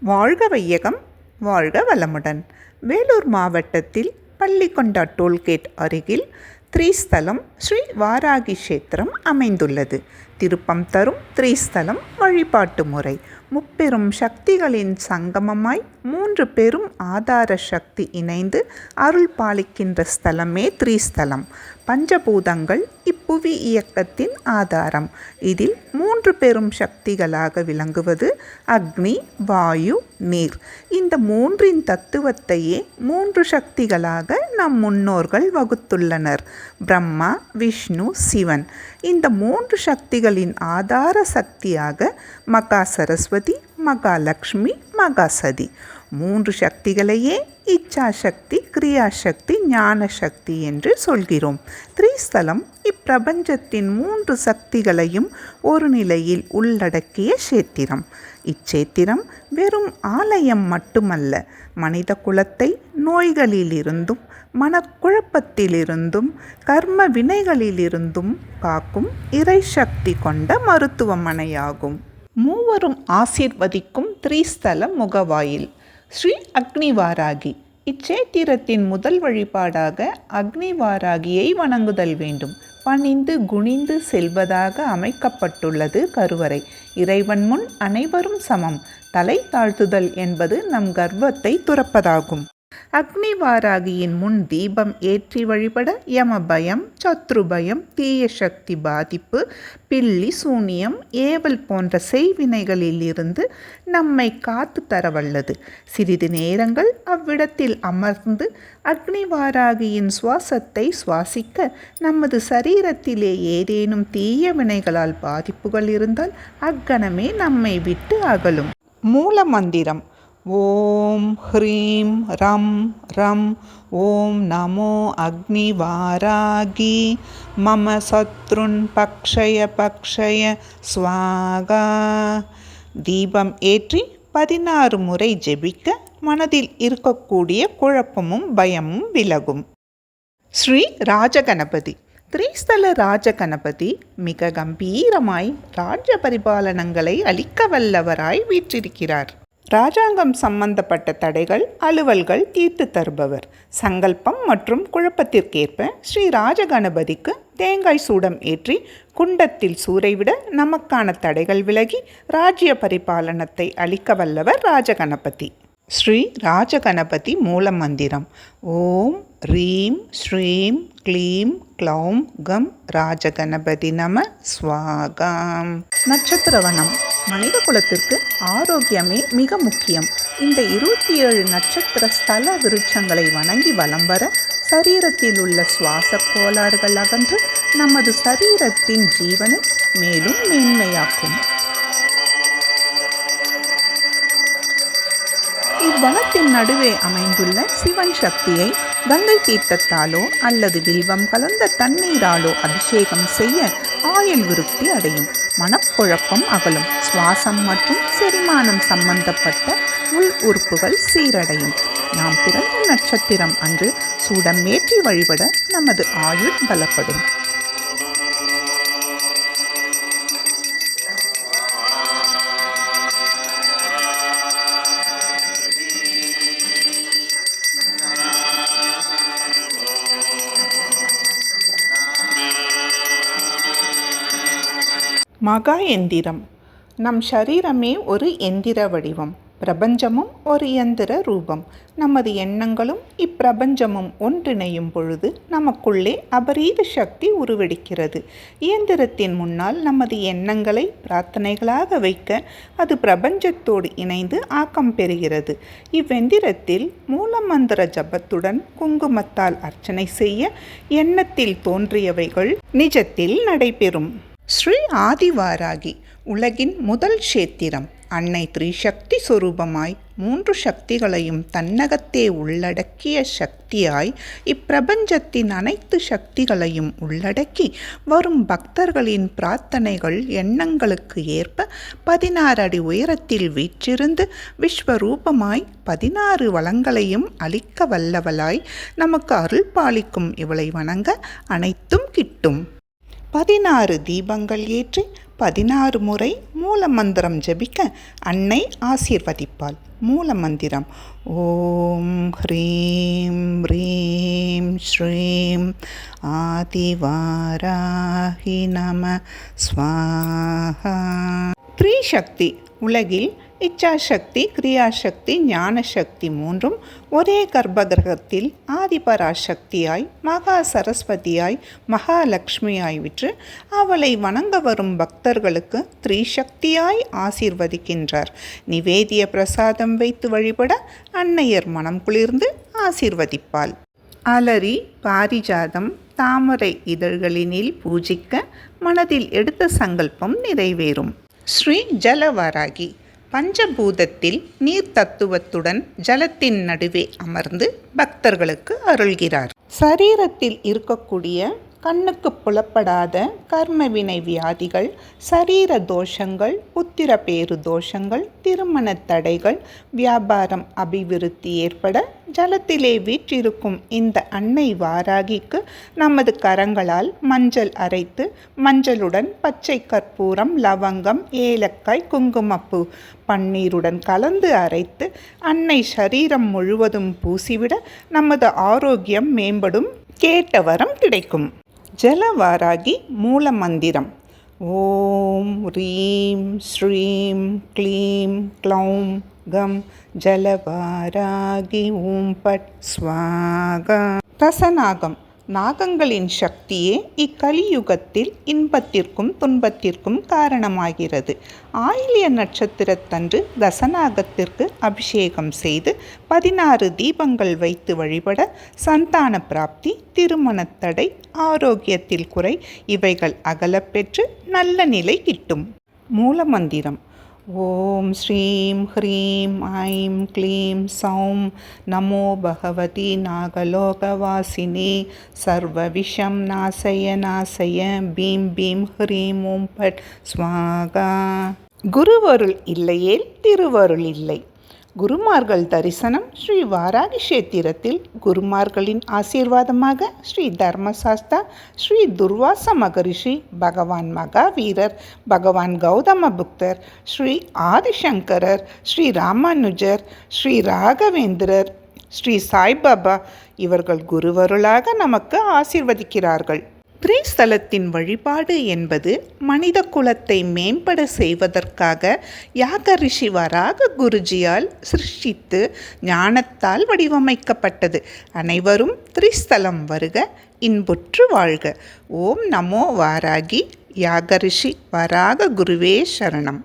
வாழ்க வையகம் வாழ்க வளமுடன். வேலூர் மாவட்டத்தில் பள்ளிக்கொண்டா டோல்கேட் அருகில் த்ரீஸ்தலம் ஸ்ரீ வாராகி கஷேத்திரம் அமைந்துள்ளது. திருப்பம் தரும் த்ரீஸ்தலம் வழிபாட்டு முறை. முப்பெரும் சக்திகளின் சங்கமமாய் மூன்று பெரும் ஆதார சக்தி இணைந்து அருள் பாலிக்கின்ற ஸ்தலமே த்ரீஸ்தலம். பஞ்சபூதங்கள் இப்புவி இயக்கத்தின் ஆதாரம். இதில் மூன்று பெரும் சக்திகளாக விளங்குவது அக்னி வாயு நீர். இந்த மூன்றின் தத்துவத்தையே மூன்று சக்திகளாக நம் முன்னோர்கள் வகுத்துள்ளனர். பிரம்மா விஷ்ணு சிவன். இந்த மூன்று சக்திகளின் ஆதார சக்தியாக மகா சரஸ்வதி மகாலட்சுமி மகாசதி. மூன்று சக்திகளையே இச்சாசக்தி கிரியாசக்தி ஞான சக்தி என்று சொல்கிறோம். த்ரீஸ்தலம் பிரபஞ்சத்தின் மூன்று சக்திகளையும் ஒரு நிலையில் உள்ளடக்கிய சேத்திரம் இச்சேத்திரம் வெறும் ஆலயம் மட்டுமல்ல மனித குலத்தை நோய்களிலிருந்தும் மனக்குழப்பத்திலிருந்தும் கர்ம வினைகளிலிருந்தும் காக்கும் இறை சக்தி கொண்ட மருத்துவமனையாகும். மூவரும் ஆசிர்வதிக்கும் த்ரீஸ்தல முகவாயில். ஸ்ரீ அக்னிவாராகி இச்சேத்திரத்தின் முதல் வழிபாடாக அக்னிவாராகியை வணங்குதல் வேண்டும். பணிந்து குனிந்து செல்வதாக அமைக்கப்பட்டுள்ளது கருவறை. இறைவன் முன் அனைவரும் சமம். தலை தாழ்த்துதல் என்பது நம் கர்வத்தை துறப்பதாகும். அக்னிவாராகியின் முன் தீபம் ஏற்றி வழிபட யம பயம் சத்ரு பயம் தீய சக்தி பாதிப்பு பில்லி சூனியம் ஏவல் போன்ற செய்வினைகளில் இருந்து நம்மை காத்து தரவல்லது சிறிது நேரங்கள் அவ்விடத்தில் அமர்ந்து அக்னிவாராகியின் சுவாசத்தை சுவாசிக்க நமது சரீரத்திலே ஏதேனும் தீய வினைகளால் பாதிப்புகள் இருந்தால் அக்கணமே நம்மை விட்டு அகலும். மூல மந்திரம் ஓம் ஹ்ரீம் ரம் ரம் ஓம் நமோ அக்னிவாராகி மம சத்ருன் பக்ஷய பக்ஷய ஸ்வாகா. தீபம் ஏற்றி பதினாறு முறை ஜெபிக்க மனதில் இருக்கக்கூடிய குழப்பமும் பயமும் விலகும். ஸ்ரீ ராஜகணபதி திரிஸ்தல ராஜகணபதி மிக கம்பீரமாய் ராஜ்ய பரிபாலனங்களை அளிக்க வல்லவராய் வீற்றிருக்கிறார். ராஜாங்கம் சம்பந்தப்பட்ட தடைகள் அலுவல்கள் தீர்த்து தருபவர். சங்கல்பம் மற்றும் குழப்பத்திற்கேற்ப ஸ்ரீ ராஜகணபதிக்கு தேங்காய் சூடம் ஏற்றி குண்டத்தில் சூறைவிட நமக்கான தடைகள் விலகி ராஜ்ய பரிபாலனத்தை அளிக்க வல்லவர் ராஜகணபதி. ஸ்ரீ ராஜகணபதி மூல மந்திரம் ஓம் ரீம் ஸ்ரீம் க்ளீம் க்ளௌம் கம் ராஜகணபதி நம ஸ்வாகாம். நட்சத்திரவனம். மனித குலத்திற்கு ஆரோக்கியமே மிக முக்கியம். இந்த இருபத்தி ஏழு நட்சத்திர ஸ்தல விருட்சங்களை வணங்கி வலம் வர சரீரத்தில் உள்ள சுவாச கோளாறுகள் அகன்று நமது சரீரத்தின் ஜீவனை மேலும் மேன்மையாக்கும். வனத்தின் நடுவே அமைந்துள்ள சிவன் சக்தியை கங்கை தீர்த்தத்தாலோ அல்லது வில்வம் கலந்த தண்ணீராலோ அபிஷேகம் செய்ய ஆயுள் விருத்தி அடையும். மனக்குழப்பம் அகலும். சுவாசம் மற்றும் செரிமானம் சம்பந்தப்பட்ட உள் உறுப்புகள் சீரடையும். நாம் பிறந்த நட்சத்திரம் அன்று சூடமேற்றி வழிபட நமது ஆயுள் பலப்படும். மகா எந்திரம். நம் சரீரமே ஒரு எந்திர வடிவம். பிரபஞ்சமும் ஒரு இயந்திர ரூபம். நமது எண்ணங்களும் இப்பிரபஞ்சமும் ஒன்றிணையும் பொழுது நமக்குள்ளே அபரீத சக்தி உருவெடுக்கிறது. இயந்திரத்தின் முன்னால் நமது எண்ணங்களை பிரார்த்தனைகளாக வைக்க அது பிரபஞ்சத்தோடு இணைந்து ஆக்கம் பெறுகிறது. இவ்வெந்திரத்தில் மூலமந்திர ஜபத்துடன் குங்குமத்தால் அர்ச்சனை செய்ய எண்ணத்தில் தோன்றியவைகள் நிஜத்தில் நடைபெறும். ஸ்ரீ ஆதிவாராகி உலகின் முதல் கஷேத்திரம். அன்னை திரிசக்தி சுரூபமாய் மூன்று சக்திகளையும் தன்னகத்தே உள்ளடக்கிய சக்தியாய் இப்பிரபஞ்சத்தின் அனைத்து சக்திகளையும் உள்ளடக்கி வரும் பக்தர்களின் பிரார்த்தனைகள் எண்ணங்களுக்கு ஏற்ப பதினாறு அடி உயரத்தில் வீற்றிருந்து விஸ்வரூபமாய் பதினாறு வளங்களையும் அளிக்க வல்லவளாய் நமக்கு அருள் பாலிக்கும் இவளை வணங்க அனைத்தும் கிட்டும். பதினாறு தீபங்கள் ஏற்றி பதினாறு முறை மூல மந்திரம் ஜபிக்க அன்னை ஆசீர்வதிப்பாள். மூலமந்திரம். ஓம் ஹ்ரீம் ரீம் ஸ்ரீம். ஆதிவாராகி நம. ஸ்வாஹா. த்ரீசக்தி உலகில் இச்சாசக்தி கிரியாசக்தி ஞானசக்தி மூன்றும் ஒரே கர்ப்பகிரகத்தில் ஆதிபராசக்தியாய் மகா சரஸ்வதியாய் மகாலட்சுமியாய் விற்று அவளை வணங்க வரும் பக்தர்களுக்கு த்ரீசக்தியாய் ஆசீர்வதிக்கின்றார். நிவேதிய பிரசாதம் வைத்து வழிபட அன்னையர் மனம் குளிர்ந்து ஆசீர்வதிப்பாள். அலரி பாரிஜாதம் தாமரை இதழ்களினில் பூஜிக்க மனதில் எடுத்த சங்கல்பம் நிறைவேறும். ஸ்ரீ ஜலவாராகி. பஞ்சபூதத்தில் நீர் தத்துவத்துடன் ஜலத்தின் நடுவே அமர்ந்து பக்தர்களுக்கு அருள்கிறார். சரீரத்தில் இருக்கக்கூடிய கண்ணுக்கு புலப்படாத கர்மவினை வியாதிகள் சரீர தோஷங்கள் புத்திர பேரு தோஷங்கள் திருமண தடைகள் வியாபாரம் அபிவிருத்தி ஏற்பட ஜலத்திலே வீற்றிருக்கும் இந்த அன்னை வாராகிக்கு நமது கரங்களால் மஞ்சள் அரைத்து மஞ்சளுடன் பச்சை கற்பூரம் லவங்கம் ஏலக்காய் குங்குமப்பூ பன்னீருடன் கலந்து அரைத்து அன்னை சரீரம் முழுவதும் பூசிவிட நமது ஆரோக்கியம் மேம்படும். கேட்ட வரம் கிடைக்கும். ஜலவாராகி மூல மந்திரம் ஓம் ரீம் ஸ்ரீம் க்ளீம் க்ளௌம் கம் ஜலவாராகி ஓம் பட் ஸ்வாகா. ரசநாகம். நாகங்களின் சக்தியே இக்கலியுகத்தில் இன்பத்திற்கும் துன்பத்திற்கும் காரணமாகிறது. ஆயிலிய நட்சத்திரத்தன்று தசநாகத்திற்கு அபிஷேகம் செய்து பதினாறு தீபங்கள் வைத்து வழிபட சந்தான பிராப்தி திருமணத்தடை ஆரோக்கியத்தில் குறை இவைகள் அகலப்பெற்று நல்ல நிலை கிட்டும். மூலமந்திரம். ஓம் ஸ்ரீம் ஹ்ரீம் ஐம் க்ளீம் சௌம் நமோ பகவதி நாகலோகவாசினி சர்வவிஷம் நாசய நாசய பீம் பீம் ஹ்ரீம் ஓம் பட் ஸ்வாகா குருவருள் இல்லையேல் திருவருள் இல்லை குருமார்கள் தரிசனம் ஸ்ரீ வாராகி கஷேத்திரத்தில் குருமார்களின் ஆசீர்வாதமாக ஸ்ரீ தர்மசாஸ்தா ஸ்ரீ துர்வாச மகரிஷி பகவான் மகாவீரர் பகவான் கௌதம புக்தர் ஸ்ரீ ஆதிசங்கரர் ஸ்ரீ ராமானுஜர் ஸ்ரீ ராகவேந்திரர் ஸ்ரீ சாய்பாபா இவர்கள் குருவருளாக நமக்கு ஆசீர்வதிக்கிறார்கள். திரைஸ்தலத்தின் வழிபாடு என்பது மனித குலத்தை மேம்பட செய்வதற்காக யாக ரிஷி வராக குருஜியால் சிருஷ்டித்து ஞானத்தால் வடிவமைக்கப்பட்டது. அனைவரும் திரிஸ்தலம் வருக இன்புற்று வாழ்க. ஓம் நமோ வாராகி யாக ரிஷி வராக குருவே சரணம்.